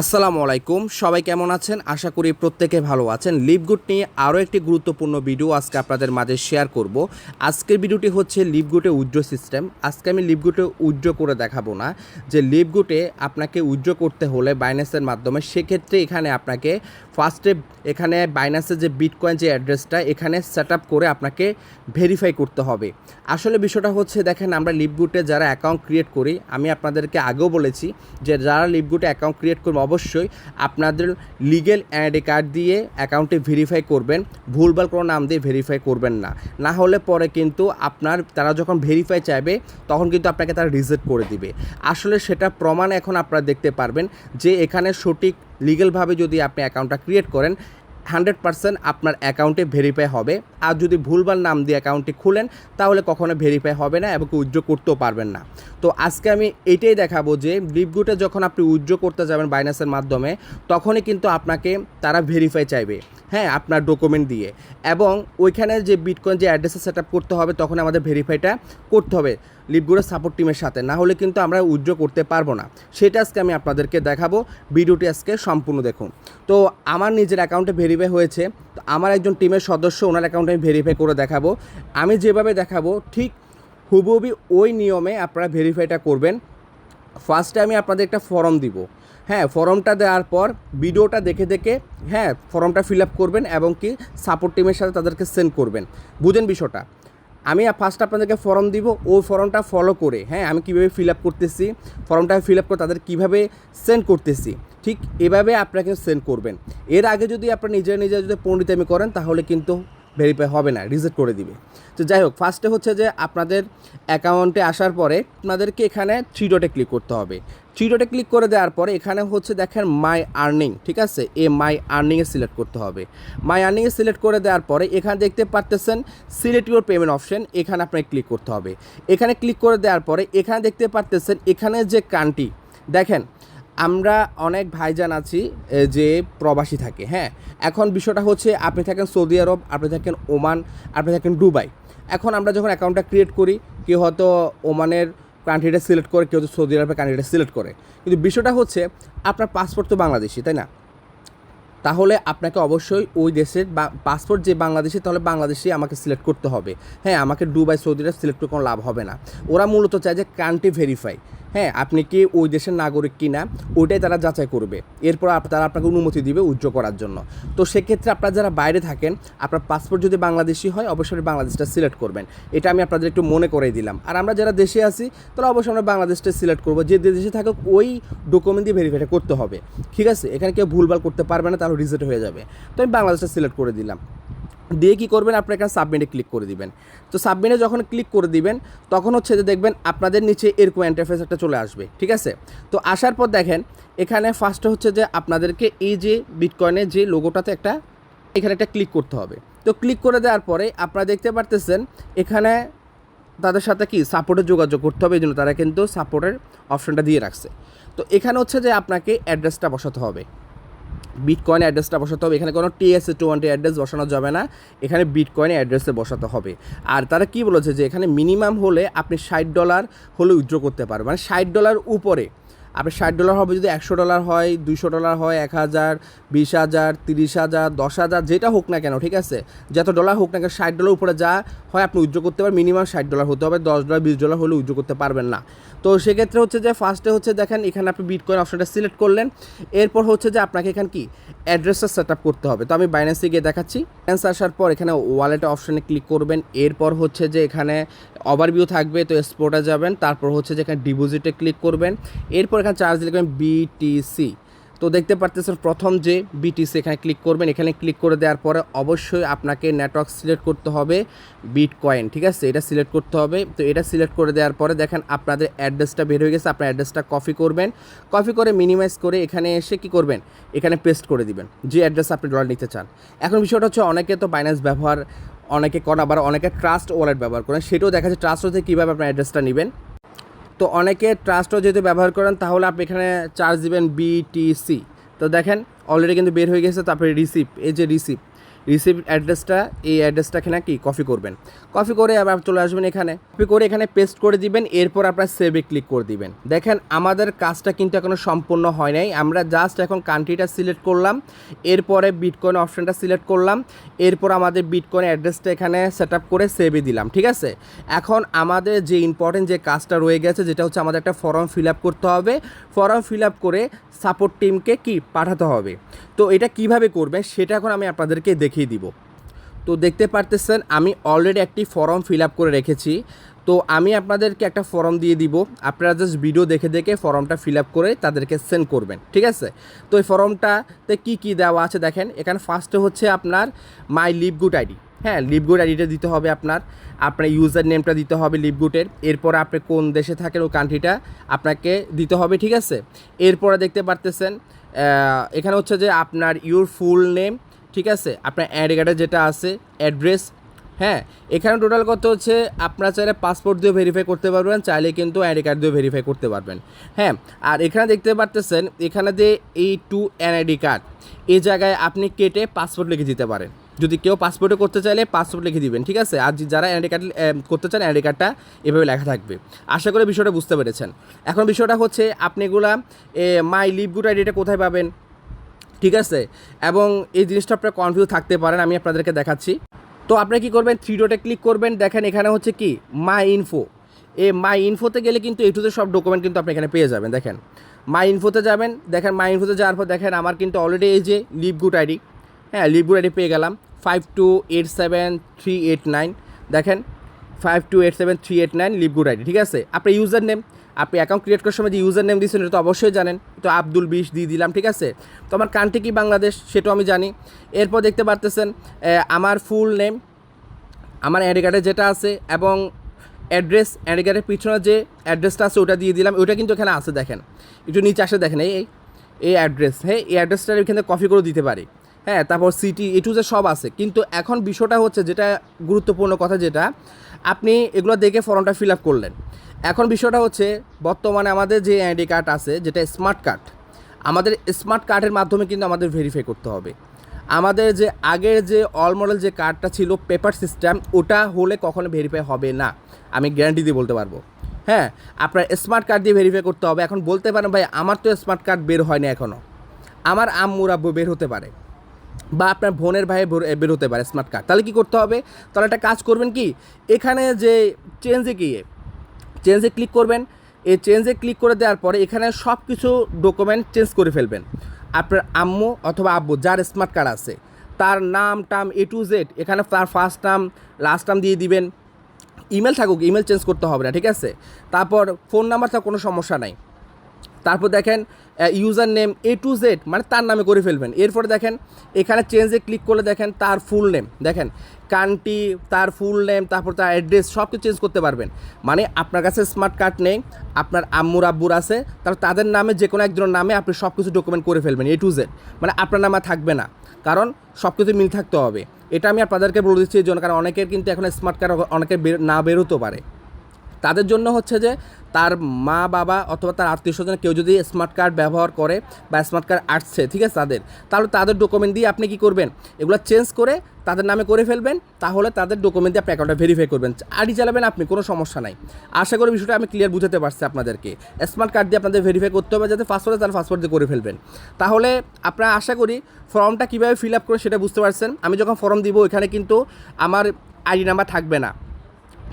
আসসালামু আলাইকুম। সবাই কেমন আছেন? আশা করি প্রত্যেকে ভালো আছেন। লিপগুড নিয়ে আরও একটি গুরুত্বপূর্ণ ভিডিও আজকে আপনাদের মাঝে শেয়ার করব। আজকের ভিডিওটি হচ্ছে লিপগুটে উজ্জ্ব সিস্টেম আজকে আমি লিপগুটে উজ্জ্ব করে দেখাবো না। যে লিপগুটে আপনাকে উজ্জ্ব করতে হলে বাইন্যান্সের মাধ্যমে, সেক্ষেত্রে এখানে আপনাকে ফার্স্টে এখানে বাইন্যান্সের যে বিটকয়েন যে অ্যাড্রেসটা এখানে সেট করে আপনাকে ভেরিফাই করতে হবে। আসলে বিষয়টা হচ্ছে, দেখেন আমরা লিপগুটে যারা অ্যাকাউন্ট ক্রিয়েট করি, আমি আপনাদেরকে আগেও বলেছি যে যারা লিপগুটে অ্যাকাউন্ট ক্রিয়েট করবে অবশ্যই আপনাদের লিগেল আইডি কার্ড দিয়ে অ্যাকাউন্টে ভেরিফাই করবেন। ভুলভাল কোনো নাম দিয়ে ভেরিফাই করবেন না। না হলে পরে কিন্তু আপনার, তারা যখন ভেরিফাই চাইবে, তখন কিন্তু আপনাকে তারা রিজেক্ট করে দিবে। আসলে সেটা প্রমাণ এখন আপনারা দেখতে পারবেন যে এখানে সঠিক লিগেলভাবে যদি আপনি অ্যাকাউন্টটা ক্রিয়েট করেন হান্ড্রেড পার্সেন্ট আপনার অ্যাকাউন্টে ভেরিফাই হবে। আর যদি ভুলভাল নাম দিয়ে অ্যাকাউন্টটি খুলেন, তাহলে কখনো ভেরিফাই হবে না এবং উজ্জ্ব করতেও পারবেন না। তো আজকে আমি এটাই দেখাবো যে লিপগুটে যখন আপনি উজ্জ্ব করতে যাবেন বাইনাসের মাধ্যমে, তখনই কিন্তু আপনাকে তারা ভেরিফাই চাইবে হ্যাঁ আপনার ডকুমেন্ট দিয়ে। এবং ওইখানে যে বিটকয়েন যে অ্যাড্রেসে সেট করতে হবে, তখন আমাদের ভেরিফাইটা করতে হবে। লিপগুড়ের সাপোর্ট টিমের সাথে। না হলে কিন্তু আমরা উজ্জ্ব করতে পারব না। সেটা আজকে আমি আপনাদেরকে দেখাবো। ভিডিওটি আজকে সম্পূর্ণ দেখুন। তো আমার নিজের অ্যাকাউন্টে ভেরিফাই হয়েছে। তো আমার একজন টিমের সদস্য, ওনার অ্যাকাউন্টে আমি ভেরিফাই করে দেখাবো। আমি যেভাবে দেখাবো, ঠিক হুবহুবই ওই নিয়মে আপনারা ভেরিফাইটা করবেন। ফার্স্টে আমি আপনাদের একটা ফর্ম দিব। হ্যাঁ ফর্মটা দেওয়ার পর ভিডিওটা দেখে দেখে হ্যাঁ ফর্মটা ফিল আপ করবেন এবং কি সাপোর্ট টিমের সাথে তাদেরকে সেন্ড করবেন। বুঝেন বিষয়টা? আমি ফার্স্ট আপনাদেরকে ফর্ম দিব ওই ফর্মটা ফলো করে হ্যাঁ আমি কীভাবে ফিল আপ করতেছি ফর্মটা ফিল আপ করে তাদের কীভাবে সেন্ড করতেছি, ঠিক এভাবে আপনাকে সেন্ড করবেন। এর আগে যদি আপনার নিজের নিজের যদি পণ্ডিত আমি করেন, তাহলে কিন্তু ভেরিফাই হবে না রিজেক্ট করে দিবে। তো যাই হোক ফার্স্টে হচ্ছে যে আপনাদের অ্যাকাউন্টে আসার পরে আপনাদেরকে এখানে থ্রি ডটে ক্লিক করতে হবে। থ্রি ডটে ক্লিক করে দেওয়ার পরে এখানে হচ্ছে দেখেন মাই আর্নিং ঠিক আছে? এ মাই আর্নিংয়ে সিলেক্ট করতে হবে। মাই আর্নিংয়ে সিলেক্ট করে দেওয়ার পরে এখানে দেখতে পারতেছেন সিলেক্ট ইউর পেমেন্ট অপশন এখানে আপনাকে ক্লিক করতে হবে। এখানে ক্লিক করে দেওয়ার পরে এখানে দেখতে পারতেছেন এখানে যে কান্ট্রি দেখেন আমরা অনেক ভাইজান আছি যে প্রবাসী থাকে হ্যাঁ? এখন বিষয়টা হচ্ছে আপনি থাকেন সৌদি আরব, আপনি থাকেন ওমান, আপনি থাকেন দুবাই। এখন আমরা যখন অ্যাকাউন্টটা ক্রিয়েট করি, কেউ হয়তো ওমানের কান্ট্রিটা সিলেক্ট করে, কেউ হয়তো সৌদি আরবের কান্ট্রিটা সিলেক্ট করে। কিন্তু বিষয়টা হচ্ছে, আপনার পাসপোর্ট তো বাংলাদেশি, তাই না? তাহলে আপনাকে অবশ্যই ওই দেশের বা পাসপোর্ট যে বাংলাদেশি, তাহলে বাংলাদেশি আমাকে সিলেক্ট করতে হবে। হ্যাঁ আমাকে দুবাই সৌদিরা সিলেক্ট করে কোনো লাভ হবে না। ওরা মূলত চায় যে কান্ট্রি ভেরিফাই হ্যাঁ আপনি কি ওই দেশের নাগরিক কি না ওইটাই তারা যাচাই করবে। এরপর তারা আপনাকে অনুমতি দিবে উজ্জ্ব করার জন্য। তো সেক্ষেত্রে আপনারা যারা বাইরে থাকেন, আপনার পাসপোর্ট যদি বাংলাদেশি হয়, অবশ্যই বাংলাদেশটা সিলেক্ট করবেন। এটা আমি আপনাদের একটু মনে করে দিলাম। আর আমরা যারা দেশে আছি, তাহলে অবশ্যই আমরা বাংলাদেশটা সিলেক্ট করব। যে দেশে থাকুক, ওই ডকুমেন্ট দিয়ে ভেরিফাইটা করতে হবে। ঠিক আছে? এখানে কেউ ভুলভাল করতে পারবে না, তাহলে রিজেক্ট হয়ে যাবে। তো আমি বাংলাদেশটা সিলেক্ট করে দিলাম। দিয়ে কী করবেন? আপনি এখানে সাবমিটে ক্লিক করে দিবেন। তো সাবমিটে যখন ক্লিক করে দিবেন, তখন হচ্ছে যে দেখবেন আপনাদের নিচে এরকম ইন্টারফেস একটা চলে আসবে। ঠিক আছে? তো আসার পর দেখেন, এখানে ফার্স্টে হচ্ছে যে আপনাদেরকে এই যে বিটকয়েনের যে লোগোটাতে একটা, এখানে একটা ক্লিক করতে হবে। তো ক্লিক করে দেওয়ার পরে আপনারা দেখতে পারতেছেন, এখানে তাদের সাথে কি সাপোর্টে যোগাযোগ করতে হবে। এই জন্য তারা কিন্তু সাপোর্টের অপশনটা দিয়ে রাখছে। তো এখানে হচ্ছে যে আপনাকে অ্যাড্রেসটা বসাতে হবে। বিটকয়েন অ্যাড্রেসটা বসাতে হবে। এখানে কোনো টিএসএ টোয়েন্টি অ্যাড্রেস বসানো যাবে না। এখানে বিটকয়েন অ্যাড্রেসে বসাতে হবে। আর তারা কি বলেছে যে, এখানে মিনিমাম হলে আপনি ষাট ডলার হলে উইথড্র করতে পারবেন। মানে ষাট ডলার উপরে আপনি ষাট ডলার হবে যদি একশো ডলার হয়, দুইশো ডলার হয়, এক হাজার, বিশ হাজার, তিরিশ হাজার, দশ হাজার, যেটা হোক না কেন, ঠিক আছে? যত ডলার হোক না কেন, ষাট ডলার উপরে যা হয় আপনি উইথড্র করতে পারবেন মিনিমাম ষাট ডলার হতে হবে, দশ ডলার বিশ ডলার হলে উইথড্র করতে পারবেন না। তো সেক্ষেত্রে হচ্ছে যে ফার্স্টে হচ্ছে দেখেন, এখানে আপনি বিটকয়েন অপশনটা সিলেক্ট করলেন, এরপর হচ্ছে যে আপনাকে এখানে কি? অ্যাড্রেসটা সেট আপ করতে হবে। তো আমি বাইন্যান্সে গিয়ে দেখাচ্ছি। বাইন্যান্স আসার পর এখানে ওয়ালেট অপশনে ক্লিক করবেন, এরপর হচ্ছে যে এখানে ওভারভিউ থাকবে, তো এক্সপোর্টে যাবেন, তারপর হচ্ছে যে এখানে ডিপোজিটে ক্লিক করবেন, এরপর এখানে চার্জ লিখবেন বিটিসি তো দেখতে পারতেছেন প্রথম যে বিটিসি এখানে ক্লিক করবেন, এখানে ক্লিক করে দেওয়ার পরে অবশ্যই আপনাকে নেটওয়ার্ক সিলেক্ট করতে হবে বিট কয়েন ঠিক আছে? এটা সিলেক্ট করতে হবে। তো এটা সিলেক্ট করে দেওয়ার পরে দেখেন আপনাদের অ্যাড্রেসটা বের হয়ে গেছে, আপনার অ্যাড্রেসটা কপি করবেন। কপি করে মিনিমাইজ করে এখানে এসে কি করবেন? এখানে পেস্ট করে দিবেন, যে অ্যাড্রেস আপনি ডলার নিতে চান। এখন বিষয়টা হচ্ছে অনেকে তো বাইন্যান্স ব্যবহার, অনেকে করেন আবার অনেকে ট্রাস্ট ওয়ালেট ব্যবহার করেন। সেটাও দেখা যাচ্ছে ট্রাস্ট হতে কীভাবে আপনার অ্যাড্রেসটা নেবেন। তো অনেকে ট্রাস্টও যেহেতু ব্যবহার করেন, তাহলে আপনি এখানে চার্জ দিবেন বিটিসি তো দেখেন অলরেডি কিন্তু বের হয়ে গেছে, তারপরে রিসিপ এই যে রিসিপ রিসিভ অ্যাড্রেসটা, এই অ্যাড্রেসটা এখানে কি? কপি করবেন। কপি করে আবার চলে আসবেন এখানে। কপি করে এখানে পেস্ট করে দিবেন, এরপর আপনার সেভে ক্লিক করে দিবেন। দেখেন, আমাদের কাজটা কিন্তু এখনও সম্পূর্ণ হয় নাই। আমরা জাস্ট এখন কান্ট্রিটা সিলেক্ট করলাম, এরপরে বিটকয়েন অপশানটা সিলেক্ট করলাম, এরপর আমাদের বিটকয়েন অ্যাড্রেসটা এখানে সেট আপ করে সেভে দিলাম, ঠিক আছে? এখন আমাদের যে ইম্পর্টেন্ট যে কাজটা রয়ে গেছে, যেটা হচ্ছে আমাদের একটা ফর্ম ফিল আপ করতে হবে। ফর্ম ফিল আপ করে সাপোর্ট টিমকে কি পাঠাতে হবে? তো এটা কীভাবে করবে সেটা এখন আমি আপনাদেরকে দেখিয়ে দিব। তো দেখতে পারতেছেন, আমি অলরেডি একটি ফর্ম ফিল আপ করে রেখেছি। তো আমি আপনাদেরকে একটা ফর্ম দিয়ে দিব। আপনারা জাস্ট ভিডিও দেখে দেখে ফর্মটা ফিল আপ করে তাদেরকে সেন্ড করবেন, ঠিক আছে? তো এই ফর্মটাতে কী কী দেওয়া আছে দেখেন। এখানে ফার্স্টে হচ্ছে আপনার মাই লিভ গুড আইডি হ্যাঁ লিভগুড আইডিটা দিতে হবে আপনার। আপনার ইউজার নেমটা দিতে হবে লিভগুটের এরপর আপনি কোন দেশে থাকেন ওই কান্ট্রিটা আপনাকে দিতে হবে, ঠিক আছে? এরপরে দেখতে পারতেছেন এখানে হচ্ছে যে আপনার ইউর ফুল নেম ঠিক আছে? আপনার অ্যাড যেটা আছে অ্যাড্রেস হ্যাঁ? এখানে টোটাল কত হচ্ছে? আপনার চাইলে পাসপোর্ট দিয়ে ভেরিফাই করতে পারবেন, চাইলে কিন্তু আইডি কার্ড দিয়ে ভেরিফাই করতে পারবেন। হ্যাঁ আর এখানে দেখতে পারতেছেন, এখানে যে এই টু এনআইডি কার্ড এই জায়গায় আপনি কেটে পাসপোর্ট লিখে দিতে পারেন। যদি কেউ পাসপোর্টে করতে চাইলে পাসপোর্ট লিখে দিবেন, ঠিক আছে? আর যারা এনআইডি কার্ড করতে চান এনআইডি কার্ডটা এভাবে লেখা থাকবে। আশা করি বিষয়টা বুঝতে পেরেছেন। এখন বিষয়টা হচ্ছে আপনি এগুলা মাই লিভ গুড আইডিটা কোথায় পাবেন, ঠিক আছে? এবং এই জিনিসটা আপনার কনফিউজ থাকতে পারেন, আমি আপনাদেরকে দেখাচ্ছি। তো আপনি কি করবেন? থ্রি ডটে ক্লিক করবেন। দেখেন এখানে হচ্ছে কি? মাই ইনফো এ মাই ইনফোতে গেলে কিন্তু এটুতে সব ডকুমেন্ট কিন্তু আপনি এখানে পেয়ে যাবেন। দেখেন মাই ইনফোতে যাবেন। দেখেন মাই ইনফোতে যাওয়ার পর দেখেন, আমার কিন্তু অলরেডি এই যে লিভ গুড আইডি হ্যাঁ গুড আইডি পেয়ে গেলাম। Five two eight seven three eight nine দেখেন five two eight seven three eight nine live good ID ঠিক আছে? আপনার ইউজার নেম আপনি অ্যাকাউন্ট ক্রিয়েট করার সময় যে ইউজার নেম দিয়েছেন, এটা তো অবশ্যই জানেন। তো আব্দুল বিশ দিয়ে দিলাম, ঠিক আছে? তো আমার কান্ট্রি কি? বাংলাদেশ, সেটাও আমি জানি। এরপর দেখতে পারতেছেন আমার ফুল নেম আমার অ্যাডি কার্ডে যেটা আছে এবং অ্যাড্রেস অ্যাডি কার্ডের পিছনে যে অ্যাড্রেসটা আছে, ওটা দিয়ে দিলাম। ওটা কিন্তু এখানে আছে, দেখেন। একটু নিচে আসে, দেখেন, এই- এই অ্যাড্রেস হ্যাঁ? এই অ্যাড্রেসটা এখানে কপি করে দিতে পারি। হ্যাঁ তারপর সিটি এটু যে সব আছে। কিন্তু এখন বিষয়টা হচ্ছে যেটা গুরুত্বপূর্ণ কথা যেটা, আপনি এগুলো দেখে ফর্মটা ফিল আপ করলেন। এখন বিষয়টা হচ্ছে বর্তমানে আমাদের যে আইডি কার্ড আছে, যেটা স্মার্ট কার্ড আমাদের স্মার্ট কার্ডের মাধ্যমে কিন্তু আমাদের ভেরিফাই করতে হবে। আমাদের যে আগের যে অল মডেল যে কার্ডটা ছিল পেপার সিস্টেম ওটা হলে কখনো ভেরিফাই হবে না। আমি গ্যারান্টি দিয়ে বলতে পারব। হ্যাঁ আপনার স্মার্ট কার্ড দিয়ে ভেরিফাই করতে হবে। এখন বলতে পারেন, ভাই, আমার তো স্মার্ট কার্ড বের হয়নি এখনও আমার আম্মুর আব্বু বের হতে পারে। বা আপনার বোনের ভাই বের হতে পারে স্মার্ট কার্ড তাহলে কি করতে হবে? তাহলে একটা কাজ করবেন কি? এখানে যে চেঞ্জে গিয়ে চেঞ্জে ক্লিক করবেন। এই চেঞ্জে ক্লিক করে দেওয়ার পরে এখানে সব কিছু ডকুমেন্ট চেঞ্জ করে ফেলবেন। আপনার আম্মু অথবা আব্বু, যার স্মার্ট কার্ড আছে, তার নাম, টাম এ টু জেড এখানে তার ফার্স্ট নাম লাস্ট নাম দিয়ে দিবেন। ইমেল থাকুক ইমেল চেঞ্জ করতে হবে না, ঠিক আছে? তারপর ফোন নাম্বার থাক কোনো সমস্যা নাই। তারপর দেখেন user name A to Z মানে তার নামে করে ফেলবেন। এরপরে দেখেন, এখানে চেঞ্জে ক্লিক করলে দেখেন তার ফুল নেম দেখেন কান্ট্রি তার ফুল নেম তারপর তার অ্যাড্রেস সব কিছু চেঞ্জ করতে পারবেন। মানে আপনার কাছে স্মার্ট কার্ড নেই, আপনার আম্মুর আব্বুর আছে, তাহলে তাদের নামে যে কোনো একজনের নামে আপনি সব কিছু ডকুমেন্ট করে ফেলবেন এ টু জেড মানে আপনার নামে থাকবে না। কারণ সব কিছু মিল থাকতে হবে। এটা আমি আপনাদেরকে বলে দিচ্ছি এই জন্য, কারণ অনেকের কিন্তু এখন স্মার্ট কার্ড অনেকের না বেরোতে পারে। তাদের জন্য হচ্ছে যে তার মা, বাবা অথবা তার আত্মীয় স্বজন কেউ যদি স্মার্ট কার্ড ব্যবহার করে বা স্মার্ট কার্ড আসছে, ঠিক আছে, তাদের, তাহলে তাদের ডকুমেন্ট দিয়ে আপনি কি করবেন? এগুলো চেঞ্জ করে তাদের নামে করে ফেলবেন, তাহলে তাদের ডকুমেন্ট দিয়ে আপনি অ্যাকাউন্টটা ভেরিফাই করবেন। আইডি চালাবেন আপনি, কোনো সমস্যা নাই। আশা করি বিষয়টা আমি ক্লিয়ার বুঝাতে পারছি আপনাদেরকে। স্মার্ট কার্ড দিয়ে আপনাদের ভেরিফাই করতে হবে যাতে পাসওয়ার্ডে তার পাসওয়ার্ড দিয়ে করে ফেলবেন। তাহলে আপনারা আশা করি ফর্মটা কীভাবে ফিল আপ করে সেটা বুঝতে পারছেন। আমি যখন ফর্ম দিব, এখানে কিন্তু আমার আইডি নাম্বার থাকবে না।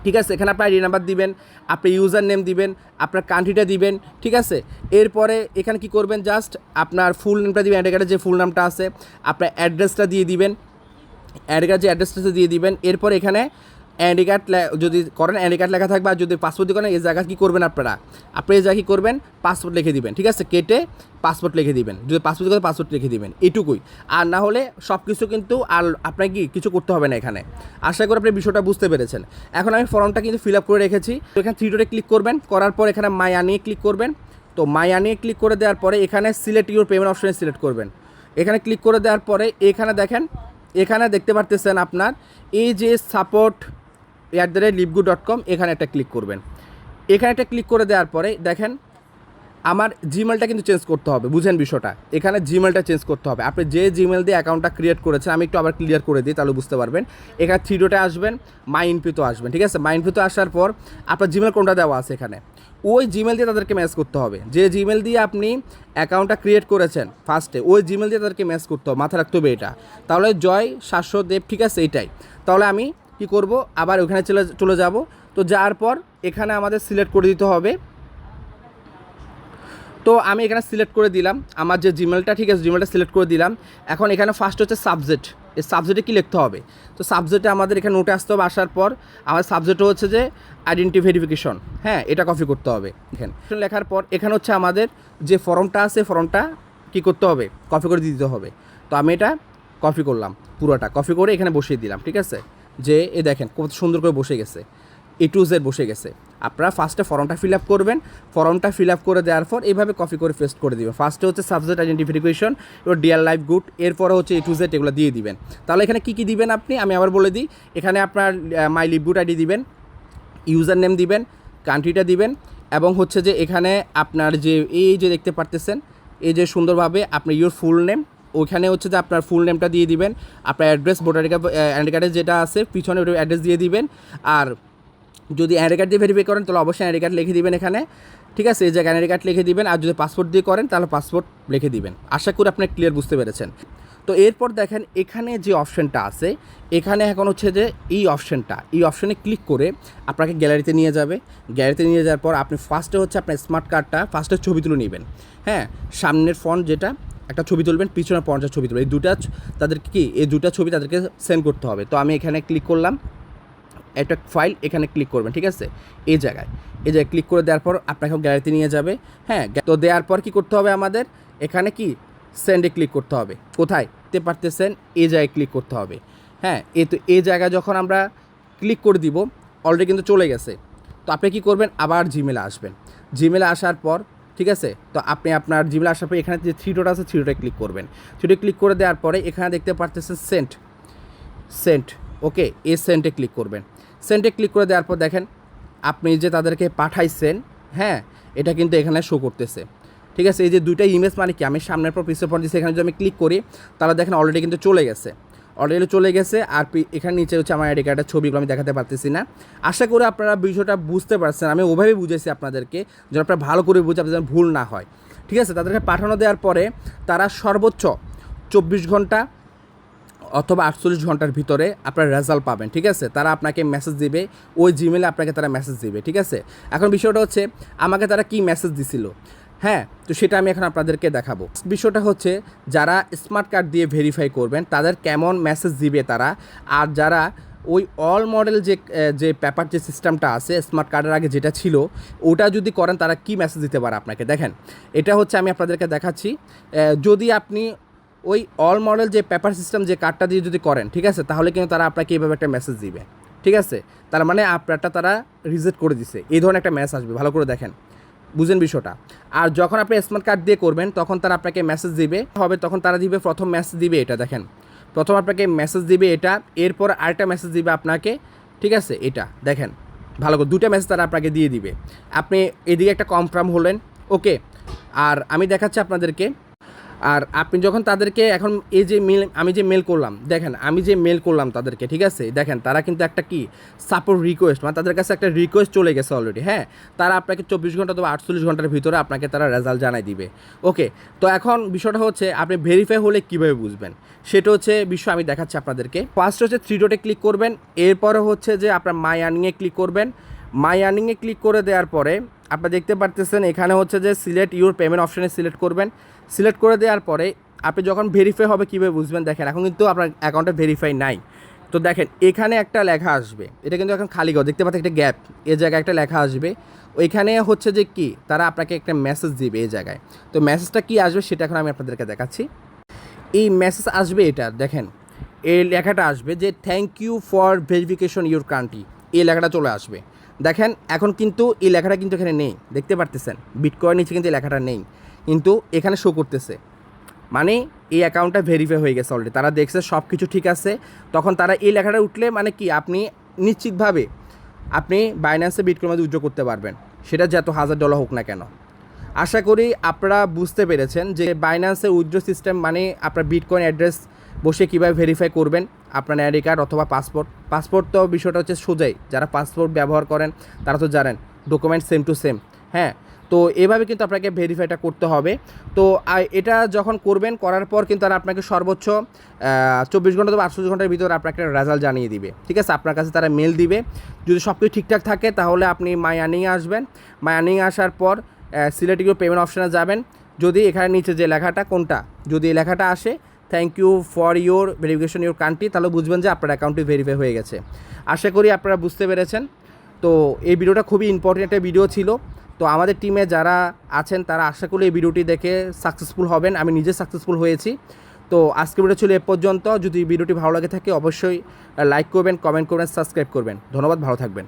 ঠিক আছে? এখানে আপনার আইডি নাম্বার দিবেন আপনি ইউজার নেম দিবেন, আপনার কান্ট্রিটা দিবেন, ঠিক আছে? এরপরে এখানে কি করবেন জাস্ট আপনার ফুল নেমটা দিবেন অ্যাড কার্ডে যে ফুল নামটা আছে, আপনার অ্যাড্রেসটা দিয়ে দিবেন অ্যাড কার্ড যে অ্যাড্রেসটা দিয়ে দিবেন, এরপর এখানে অ্যাডি কার্ড যদি করেন অ্যান্ডি কার্ড লেখা থাকবে, আর যদি পাসপোর্ট দিয়ে করেন, এই জায়গা কী করবেন আপনারা? আপনি এই জায়গায় কী করবেন? পাসপোর্ট লিখে দিবেন, ঠিক আছে? কেটে পাসপোর্ট লিখে দিবেন। যদি পাসপোর্ট করে পাসপোর্ট লিখে দিবেন এটুকুই আর না হলে সব কিছু কিন্তু আর আপনাকে কি, কিছু করতে হবে না এখানে। আশা করি আপনি বিষয়টা বুঝতে পেরেছেন। এখন আমি ফর্মটা কিন্তু ফিল আপ করে রেখেছি। তো এখানে থ্রি ডোরে ক্লিক করবেন, করার পর এখানে মাই আনিয়ে ক্লিক করবেন। তো মাই আনিয়ে ক্লিক করে দেওয়ার পরে এখানে সিলেক্ট ইউর পেমেন্ট অপশনে সিলেক্ট করবেন। এখানে ক্লিক করে দেওয়ার পরে এখানে দেখেন, এখানে দেখতে পারতেছেন আপনার, এই যে support at the rate live good dot com এখানে একটা ক্লিক করবেন। এখানে একটা ক্লিক করে দেওয়ার পরে দেখেন, আমার জিমেলটা কিন্তু চেঞ্জ করতে হবে, বুঝেন বিষয়টা। এখানে জিমেলটা চেঞ্জ করতে হবে। আপনি যে জিমেল দিয়ে অ্যাকাউন্টটা ক্রিয়েট করেছেন, আমি একটু আবার ক্লিয়ার করে দিই, তাহলে বুঝতে পারবেন। এখানে থ্রি ডোটে আসবেন মাই ইনপিতে আসবেন, ঠিক আছে? মাই ইনপিতে আসার পর আপনার জিমেল কোনটা দেওয়া আছে এখানে? ওই জিমেল দিয়ে তাদেরকে ম্যাচ করতে হবে। যে জিমেল দিয়ে আপনি অ্যাকাউন্টটা ক্রিয়েট করেছেন ফার্স্টে ওই জিমেল দিয়ে তাদেরকে ম্যাচ করতে হবে, মাথায় রাখতে হবে এটা। তাহলে জয় সাতশো দেব, ঠিক আছে? এটাই তাহলে আমি কি করব? আবার ওখানে চলে চলে যাব। তো যাওয়ার পর এখানে আমাদের সিলেক্ট করে দিতে হবে। তো আমি এখানে সিলেক্ট করে দিলাম। আমার যে জিমেলটা ঠিক আছে জিমেলটা সিলেক্ট করে দিলাম। এখন এখানে ফার্স্ট হচ্ছে সাবজেক্ট এই সাবজেক্টে কী লিখতে হবে? তো সাবজেক্টে আমাদের এখানে নোটে আসতে হবে আসার পর আমার সাবজেক্ট হচ্ছে যে আইডেন্টি ভেরিফিকেশন হ্যাঁ এটা কপি করতে হবে এখানে। লেখার পর এখানে হচ্ছে আমাদের যে ফর্মটা আছে ফর্মটা কী করতে হবে? কপি করে দিতে হবে। তো আমি এটা কপি করলাম, পুরোটা। কপি করে এখানে বসিয়ে দিলাম, ঠিক আছে? যে, এ দেখেন, কত সুন্দর করে বসে গেছে। এ টু জেড বসে গেছে। আপনারা ফার্স্টে ফর্মটা ফিল আপ করবেন। ফর্মটা ফিল আপ করে দেওয়ার পর এইভাবে কপি করে পেস্ট করে দিবেন। ফার্স্টে হচ্ছে সাবজেক্ট আইডেন্টিফিকেশন এবার ডিয়ার লাইফ গুড এরপরে হচ্ছে এ টু জেড এগুলো দিয়ে দিবেন। তাহলে এখানে কী কী দিবেন আপনি? আমি আবার বলে দিই, এখানে আপনার মাই লিভ গুড আইডি দিবেন ইউজার নেম দিবেন কান্ট্রিটা দিবেন, এবং হচ্ছে যে এখানে আপনার যে, এই যে দেখতে পারতেছেন, এই যে সুন্দরভাবে আপনি ইউর ফুল নেম ওইখানে হচ্ছে যে আপনার ফুল নেমটা দিয়ে দিবেন, আপনার অ্যাড্রেস ভোটার কার্ড কার্ডে যেটা আছে, পিছনে ওটা অ্যাড্রেস দিয়ে দিবেন। আর যদি অ্যাড কার্ড দিয়ে ভেরিফাই করেন, তাহলে অবশ্যই অ্যাড কার্ড লিখে দিবেন এখানে। ঠিক আছে? এই জায়গায় অ্যাড কার্ড লিখে দিবেন, আর যদি পাসপোর্ট দিয়ে করেন, তাহলে পাসপোর্ট লিখে দিবেন। আশা করি আপনি ক্লিয়ার বুঝতে পেরেছেন। তো এরপর দেখেন, এখানে যে অপশানটা আছে, এখানে এখন হচ্ছে যে এই অপশানটা এই অপশানে ক্লিক করে আপনাকে গ্যালারিতে নিয়ে যাবে। গ্যালারিতে নিয়ে যাওয়ার পর আপনি ফার্স্টে হচ্ছে আপনার স্মার্ট কার্ডটা ফার্স্টে ছবি তুলে নেবেন। হ্যাঁ? সামনের ফোন যেটা একটা ছবি তুলবেন, পিছনে পঞ্চাশ ছবি তুলবেন। এই দুটা তাদেরকে কি, এই দুটা ছবি তাদেরকে সেন্ড করতে হবে। তো আমি এখানে ক্লিক করলাম। একটা ফাইল এখানে ক্লিক করবেন, ঠিক আছে? এই জায়গায়। এই জায়গায় ক্লিক করে দেওয়ার পর আপনাকে গ্যালারিতে নিয়ে যাবে। হ্যাঁ তো দেওয়ার পর কি করতে হবে আমাদের? এখানে কি? সেন্ডে ক্লিক করতে হবে। কোথায়? তে পারতেছেন, এই জায়গায় ক্লিক করতে হবে। হ্যাঁ এ তো, এই জায়গায় যখন আমরা ক্লিক করে দিব অলরেডি কিন্তু চলে গেছে। তো আপনি কি করবেন? আবার জিমেলে আসবেন। জিমেলে আসার পর ঠিক আছে? তো আপনি আপনার জিমেলে আসার পর এখানে যে থ্রি ডট আছে থ্রি ডটে ক্লিক করবেন। থ্রি ক্লিক করে দেওয়ার পরে এখানে দেখতে পারতেছেন সেন্ট সেন্ট ওকে এ সেন্টে ক্লিক করবেন। সেন্টে ক্লিক করে দেওয়ার পর দেখেন, আপনি যে তাদেরকে পাঠাইছেন হ্যাঁ এটা কিন্তু এখানে শো করতেছে। ঠিক আছে? এই যে দুইটা ইমেজ মানে কি? আমি সামনের পর, পিছনের পর দিচ্ছি এখানে যদি আমি ক্লিক করি, তাহলে দেখেন অলরেডি কিন্তু চলে গেছে। অলরেডি চলে গেছে, আর এখানে নিচে হচ্ছে আমার আইডি কার্ডের ছবিগুলো আমি দেখাতে পারতেছি না। আশা করি আপনারা বিষয়টা বুঝতে পারছেন, আমি ওভাবেই বুঝেছি আপনাদেরকে, যেন আপনারা ভালো করে বুঝে আপনাদের ভুল না হয়। ঠিক আছে, তাদেরকে পাঠানো দেওয়ার পরে তারা সর্বোচ্চ চব্বিশ ঘণ্টা অথবা আটচল্লিশ ঘণ্টার ভিতরে আপনার রেজাল্ট পাবেন, ঠিক আছে? তারা আপনাকে মেসেজ দিবে, ওই জিমেলে আপনাকে তারা মেসেজ দিবে, ঠিক আছে? এখন বিষয়টা হচ্ছে, আমাকে তারা কি মেসেজ দিছিল? হ্যাঁ তো সেটা আমি এখন আপনাদেরকে দেখাবো। বিষয়টা হচ্ছে, যারা স্মার্ট কার্ড দিয়ে ভেরিফাই করবেন, তাদের কেমন মেসেজ দিবে তারা, আর যারা ওই অল মডেল যে যে পেপার যে সিস্টেমটা আছে স্মার্ট কার্ডের আগে যেটা ছিল, ওটা যদি করেন, তারা কি মেসেজ দিতে পারে আপনাকে? দেখেন, এটা হচ্ছে আমি আপনাদেরকে দেখাচ্ছি। যদি আপনি ওই অল মডেল যে পেপার সিস্টেম যে কার্ডটা দিয়ে যদি করেন, ঠিক আছে? তাহলে কিন্তু তারা আপনাকে এইভাবে একটা মেসেজ দিবে। ঠিক আছে? তার মানে আপনারটা তারা রিজেক্ট করে দিছে। এই ধরনের একটা মেসেজ আসবে। ভালো করে দেখেন। বুঝেন বিষয়টা। আর যখন আপনি স্মার্ট কার্ড দিয়ে করবেন, তখন তারা আপনাকে মেসেজ দিবে। হবে, তখন তারা দিবে, প্রথম মেসেজ দিবে এটা দেখেন। প্রথম আপনাকে মেসেজ দিবে এটা, এরপর আরেকটা মেসেজ দিবে আপনাকে, ঠিক আছে, এটা দেখেন। ভালো করে দুটা মেসেজ তারা আপনাকে দিয়ে দিবে। আপনি এদিকে একটা কনফার্ম হলেন ওকে আর আমি দেখাচ্ছি আপনাদেরকে আর আপনি যখন তাদেরকে এখন এই যে মেল আমি যে মেল করলাম, দেখেন, আমি যে মেল করলাম তাদেরকে, ঠিক আছে? দেখেন, তারা কিন্তু একটা কি? সাপোর্ট রিকোয়েস্ট মানে তাদের কাছে একটা রিকোয়েস্ট চলে গেছে অলরেডি হ্যাঁ? তারা আপনাকে চব্বিশ ঘণ্টা অথবা আটচল্লিশ ঘণ্টার ভিতরে আপনাকে তারা রেজাল্ট জানাই দিবে। ওকে তো এখন বিষয়টা হচ্ছে, আপনি ভেরিফাই হলে কীভাবে বুঝবেন? সেটা হচ্ছে বিষয় আমি দেখাচ্ছি আপনাদেরকে। ফার্স্ট হচ্ছে থ্রি ডটে ক্লিক করবেন, এরপরে হচ্ছে যে আপনার মাই আর্নিংয়ে ক্লিক করবেন। মাই আর্নিংয়ে ক্লিক করে দেওয়ার পরে আপনি দেখতে পারতেছেন, এখানে হচ্ছে যে সিলেক্ট ইউর পেমেন্ট অপশানে সিলেক্ট করবেন। সিলেক্ট করে দেওয়ার পরে আপনি যখন ভেরিফাই হবে কীভাবে বুঝবেন? দেখেন, এখন কিন্তু আপনার অ্যাকাউন্টে ভেরিফাই নাই। তো দেখেন, এখানে একটা লেখা আসবে। এটা কিন্তু এখন খালি ঘর। দেখতে পাচ্ছেন, একটা গ্যাপ এ জায়গায় একটা লেখা আসবে। ওইখানে হচ্ছে যে কি? তারা আপনাকে একটা মেসেজ দিবে এই জায়গায়। তো মেসেজটা কি আসবে সেটা এখন আমি আপনাদেরকে দেখাচ্ছি। এই মেসেজ আসবে এটা, দেখেন। এই লেখাটা আসবে যে thank you for verification your country এই লেখাটা চলে আসবে। দেখেন, এখন কিন্তু এই লেখাটা কিন্তু এখানে নেই। দেখতে পারতেছেন? বিটকয়েন নিচে কিন্তু এই লেখাটা নেই। কিন্তু এখানে শো করতেছে। মানে এই অ্যাকাউন্টটা ভেরিফাই হয়ে গেছে অলরেডি তারা দেখছে সব কিছু ঠিক আছে। তখন তারা এই লেখাটা উঠলে মানে কি, আপনি নিশ্চিতভাবে আপনি বাইন্যান্সে বিটকয়েন মধ্যে উজ্জ্বল করতে পারবেন। সেটা যত হাজার ডলার হোক না কেন। আশা করি আপনারা বুঝতে পেরেছেন যে বাইন্যান্সের উইথড্র সিস্টেম মানে আপনার বিটকয়েন অ্যাড্রেস বসে কীভাবে ভেরিফাই করবেন, আপনার আইডি কার্ড অথবা পাসপোর্ট পাসপোর্ট তো বিষয়টা হচ্ছে সোজাই। যারা পাসপোর্ট ব্যবহার করেন, তারা তো জানেন ডকুমেন্ট সেম টু সেম হ্যাঁ তো এভাবে কিন্তু আপনাকে ভেরিফাইটা করতে হবে। তো এটা যখন করবেন, করার পর কিন্তু তারা আপনাকে সর্বোচ্চ চব্বিশ ঘণ্টা বা আটচল্লিশ ঘণ্টার ভিতরে আপনাকে রেজাল্ট জানিয়ে দিবে। ঠিক আছে? আপনার কাছে তারা মেল দিবে। যদি সব কিছু ঠিকঠাক থাকে, তাহলে আপনি মাই আর্নিংয়ে আসবেন। মাই আর্নিংয়ে আসার পর ইউর পেমেন্ট অপশানে যাবেন। যদি এখানে নিচে যে লেখাটা, কোনটা? যদি এই লেখাটা আসে thank you for your verification your country তাহলে বুঝবেন যে আপনার অ্যাকাউন্টটি ভেরিফাই হয়ে গেছে। আশা করি আপনারা বুঝতে পেরেছেন। তো, এই ভিডিওটা খুবই ইম্পর্টেন্ট একটা ভিডিও ছিল। তো আমাদের টিমে যারা আছেন, তারা আশা করি এই ভিডিওটি দেখে সাকসেসফুল হবেন। আমি নিজে সাকসেসফুল হয়েছি। তো আজকে ভিডিও ছিল এ পর্যন্ত। যদি ভিডিওটি ভালো লাগে থাকে, অবশ্যই লাইক করবেন কমেন্ট করবেন সাবস্ক্রাইব করবেন। ধন্যবাদ, ভালো থাকবেন।